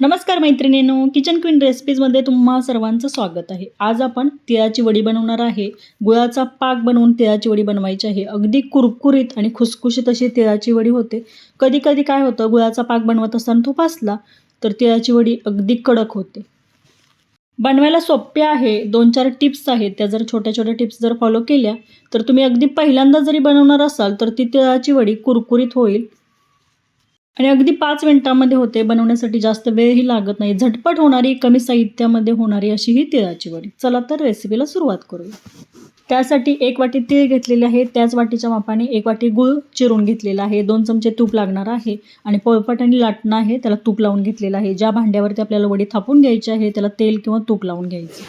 नमस्कार मैत्रिणींनो kitchen queen रेसिपीजमध्ये तुम्हा सर्वांचं स्वागत आहे. आज आपण तिळाची वडी बनवणार आहे. गुळाचा पाक बनवून तिळाची वडी बनवायची आहे. अगदी कुरकुरीत आणि खुसखुशीत अशी तिळाची वडी होते. कधी कधी काय होतं गुळाचा पाक बनवत असताना तो फासला तर तिळाची वडी अगदी कडक होते. बनवायला सोपे आहे. दोन चार टिप्स आहेत. त्या जर छोट्या छोट्या टिप्स जर फॉलो केल्या तर तुम्ही अगदी पहिल्यांदा जरी बनवणार असाल तर ती तिळाची वडी कुरकुरीत होईल. आणि अगदी पाच मिनिटांमध्ये होते बनवण्यासाठी जास्त वेळही लागत नाही. झटपट होणारी कमी साहित्यामध्ये होणारी अशी ही तिळाची वडी. चला तर रेसिपीला सुरुवात करूया. त्यासाठी एक वाटी तीळ घेतलेले आहे. त्याच वाटीच्या मापाने एक वाटी गूळ चिरून घेतलेला आहे. दोन चमचे तूप लागणार आहे आणि पोळपट आणि लाटणं आहे त्याला तूप लावून घेतलेलं आहे. ज्या भांड्यावरती आपल्याला वडी थापून घ्यायची आहे त्याला तेल किंवा तूप लावून घ्यायचं.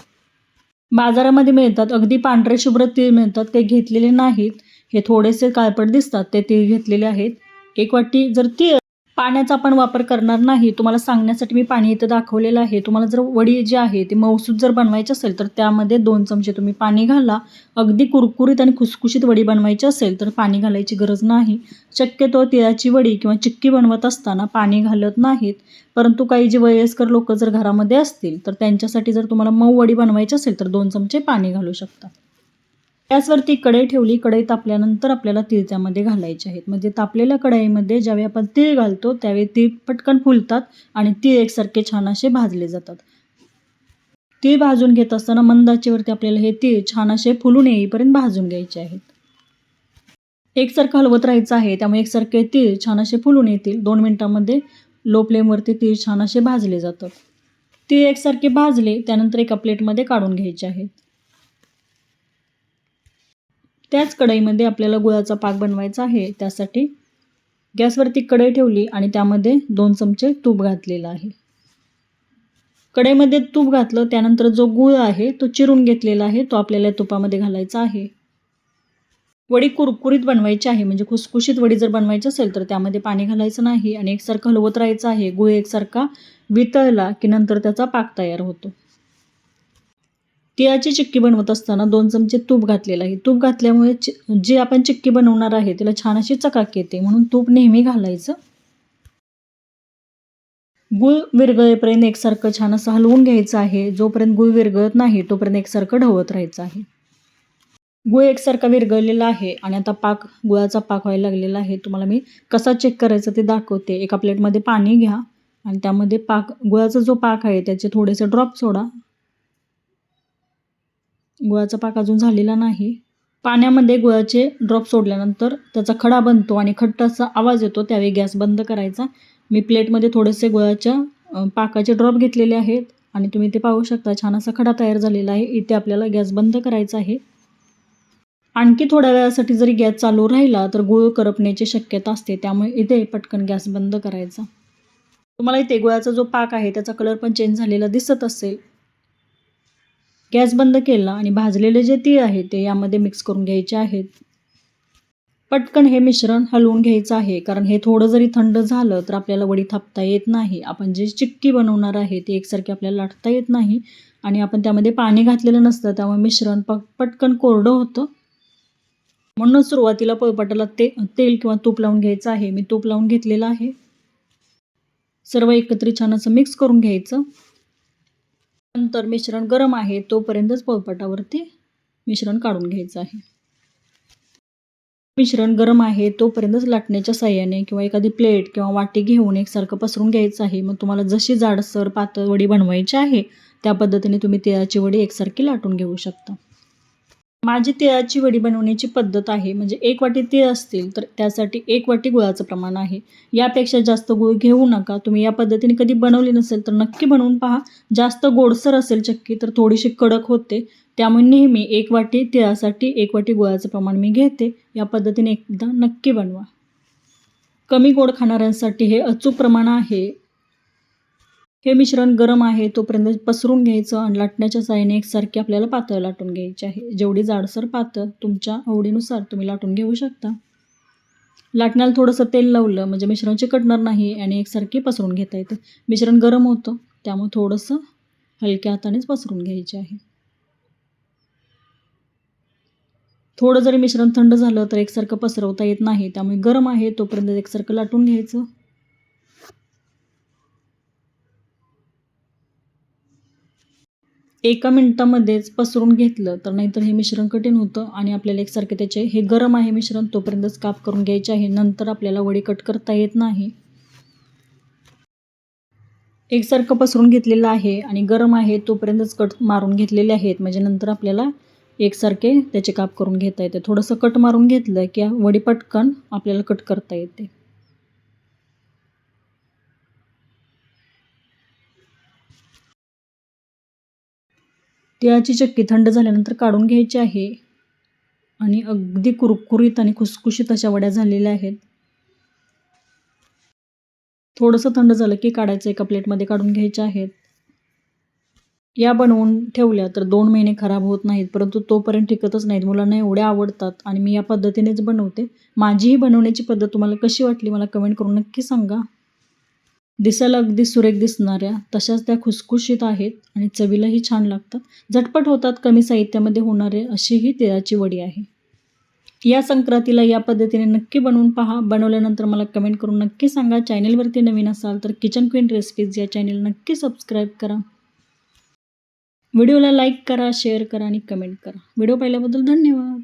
बाजारामध्ये मिळतात अगदी पांढरे शुभ्र तीळ मिळतात. ते घेतलेले नाहीत. हे थोडेसे काळपट दिसतात. ते तीळ घेतलेले आहेत. एक वाटी जर तीळ पाण्याचा आपण वापर करणार नाही. तुम्हाला सांगण्यासाठी मी पाणी इथं दाखवलेलं आहे. तुम्हाला जर वडी जी आहे ती मौसूद जर बनवायची असेल तर त्यामध्ये दोन चमचे तुम्ही पाणी घाला. अगदी कुरकुरीत आणि खुसखुशीत वडी बनवायची असेल तर पाणी घालायची गरज नाही. शक्यतो तिळाची वडी किंवा चिक्की बनवत असताना पाणी घालत नाहीत. परंतु काही जे वयस्कर लोक जर घरामध्ये असतील तर त्यांच्यासाठी जर तुम्हाला मऊ वडी बनवायची असेल तर दोन चमचे पाणी घालू शकता. गॅसवरती कढई ठेवली. कढई तापल्यानंतर आपल्याला तीळ त्यामध्ये घालायचे आहेत. म्हणजे तापलेल्या कढईमध्ये ज्यावेळी आपण तीळ घालतो त्यावेळी तीळ पटकन फुलतात आणि तीळ एकसारखे छान असे भाजले जातात. तीळ भाजून घेत असताना मंदाचेवरती आपल्याला हे तीळ छान असे फुलून येईपर्यंत भाजून घ्यायचे आहेत. एकसारखं हलवत राहायचं आहे त्यामुळे एकसारखे तीळ छान असे फुलून येतील. दोन मिनटामध्ये लो फ्लेमवरती तीळ छान असे भाजले जातात. तीळ एकसारखे भाजले त्यानंतर एका प्लेटमध्ये काढून घ्यायचे आहेत. त्याच कढईमध्ये आपल्याला गुळाचा पाक बनवायचा आहे. त्यासाठी गॅसवरती कढई ठेवली आणि त्यामध्ये दोन चमचे तूप घातलेलं आहे. कढईमध्ये तूप घातलं त्यानंतर जो गुळ आहे तो चिरून घेतलेला आहे तो आपल्याला तुपामध्ये घालायचा आहे. वडी कुरकुरीत बनवायची आहे म्हणजे खुसखुशीत वडी जर बनवायची असेल तर त्यामध्ये पाणी घालायचं नाही आणि एकसारखं हलवत राहायचं आहे. गुळ एकसारखा वितळला की नंतर त्याचा पाक तयार होतो. तिळाची चिक्की बनवत असताना दोन चमचे तूप घातलेलं आहे. तूप घातल्यामुळे जे आपण चिक्की बनवणार आहे त्याला छान अशी चकाक येते. म्हणून तूप नेहमी घालायचं. गुळ विरघळेपर्यंत एकसारखं छान असं हलवून घ्यायचं आहे. जोपर्यंत गुळ विरघळत नाही तोपर्यंत एकसारखं ढवळत राहायचं आहे. गुळ एकसारखा विरघळलेला आहे आणि आता पाक गुळाचा पाक व्हायला लागलेला आहे. तुम्हाला मी कसा चेक करायचा ते दाखवते. एका प्लेटमध्ये पाणी घ्या आणि त्यामध्ये पाक गुळाचा जो पाक आहे त्याचे थोडेसे ड्रॉप सोडा. गुळाचा पाक अजून झालेला नाही. पाण्यामध्ये गुळाचे ड्रॉप सोडल्यानंतर त्याचा खडा बनतो आणि खट्ट असा आवाज येतो त्यावेळी गॅस बंद करायचा. मी प्लेटमध्ये थोडेसे गुळाच्या पाकाचे ड्रॉप घेतलेले आहेत आणि तुम्ही ते पाहू शकता छान असा खडा तयार झालेला आहे. इथे आपल्याला गॅस बंद करायचा आहे. आणखी थोड्या वेळासाठी जरी गॅस चालू राहिला तर गुळ करपण्याची शक्यता असते. त्यामुळे इथे पटकन गॅस बंद करायचा. तुम्हाला इथे गुळाचा जो पाक आहे त्याचा कलर पण चेंज झालेला दिसत असेल. गॅस बंद केला आणि भाजलेले जे तीळ आहे ते यामध्ये मिक्स करून घ्यायचे आहेत. पटकन हे मिश्रण हलवून घ्यायचं आहे. कारण हे थोडं जरी थंड झालं तर आपल्याला वडी थापता येत नाही. आपण जे चिक्की बनवणार आहे ते एकसारखी आपल्याला लाटता येत नाही. आणि आपण त्यामध्ये पाणी घातलेलं नसतं त्यामुळे मिश्रण प पटकन कोरडं होतं. म्हणून सुरुवातीला पोळपाटाला ते तेल किंवा तूप लावून घ्यायचं आहे. मी तूप लावून घेतलेलं आहे. सर्व एकत्रित छान असं मिक्स करून घ्यायचं. नंतर मिश्रण गरम आहे तोपर्यंतच पोळपाटावरती मिश्रण काढून घ्यायचं आहे. मिश्रण गरम आहे तोपर्यंतच लाटण्याच्या साह्याने किंवा एखादी प्लेट किंवा वाटी घेऊन एकसारखं पसरून घ्यायचं आहे. मग तुम्हाला जशी जाडसर पातळ वडी बनवायची आहे त्या पद्धतीने तुम्ही तिळाची वडी एकसारखी लाटून घेऊ शकता. माझी तिळाची वडी बनवण्याची पद्धत आहे. म्हणजे एक वाटी तीळ असतील तर त्यासाठी एक वाटी गुळाचं प्रमाण आहे. यापेक्षा जास्त गुळ घेऊ नका. तुम्ही या पद्धतीने कधी बनवली नसेल तर नक्की बनवून पहा. जास्त गोडसर असेल चक्की तर थोडीशी कडक होते. त्यामुळे नेहमी एक वाटी तिळासाठी एक वाटी गुळाचं प्रमाण मी घेते. या पद्धतीने एकदा नक्की बनवा. कमी गोड खाणाऱ्यांसाठी हे अचूक प्रमाण आहे. हे मिश्रण गरम आहे तोपर्यंत पसरून घ्यायचं आणि लाटण्याच्या साहाय्याने एकसारखी आपल्याला पातळ लाटून घ्यायची आहे. जेवढी जाडसर पातळ तुमच्या आवडीनुसार तुम्ही लाटून घेऊ शकता. लाटण्याला थोडंसं तेल लावलं म्हणजे मिश्रण चिकटणार नाही आणि एकसारखी पसरून घेता येतं. मिश्रण गरम होतं त्यामुळे थोडंसं हलक्या हातानेच पसरून घ्यायचे आहे. थोडं जरी मिश्रण थंड झालं तर एकसारखं पसरवता येत नाही त्यामुळे गरम आहे तोपर्यंत एकसारखं लाटून घ्यायचं. एका मिनटामध्येच पसरून घेतलं तर नाहीतर हे मिश्रण कठीण होतं आणि आपल्याला एकसारखे त्याचे हे गरम आहे मिश्रण तोपर्यंतच काप करून घ्यायचे आहे. नंतर आपल्याला वडी कट करता येत नाही. एकसारखं पसरून घेतलेलं आहे आणि गरम आहे तोपर्यंतच कट मारून घेतलेले आहेत. म्हणजे नंतर आपल्याला एकसारखे त्याचे काप करून घेता येते. थोडंसं कट मारून घेतलं की वडी पटकन आपल्याला कट करता येते. तिळाची चक्की थंड झाल्यानंतर काढून घ्यायची आहे. आणि अगदी कुरकुरीत आणि खुसखुशीत अशा वड्या झालेल्या आहेत. थोडंसं थंड झालं की काढायचं एका प्लेटमध्ये काढून घ्यायच्या आहेत. या बनवून ठेवल्या तर दोन महिने खराब होत नाहीत परंतु तोपर्यंत टिकतच नाहीत. मुलांना एवढ्या आवडतात आणि मी या पद्धतीनेच बनवते. माझीही बनवण्याची पद्धत तुम्हाला कशी वाटली मला कमेंट करून नक्की सांगा. दिसायला अगदी सुरेख दिसणाऱ्या तशाच त्या खुसखुशीत आहेत आणि चवीलाही छान लागतात. झटपट होतात कमी साहित्यामध्ये होणारे अशी ही तिळाची वडी आहे. या संक्रांतीला या पद्धतीने नक्की बनवून पहा. बनवल्यानंतर मला कमेंट करून नक्की सांगा. चॅनेलवरती नवीन असाल तर किचन क्वीन रेसिपीज या चॅनेल नक्की सबस्क्राईब करा. व्हिडिओला लाईक करा शेअर करा आणि कमेंट करा. व्हिडिओ पाहिल्याबद्दल धन्यवाद.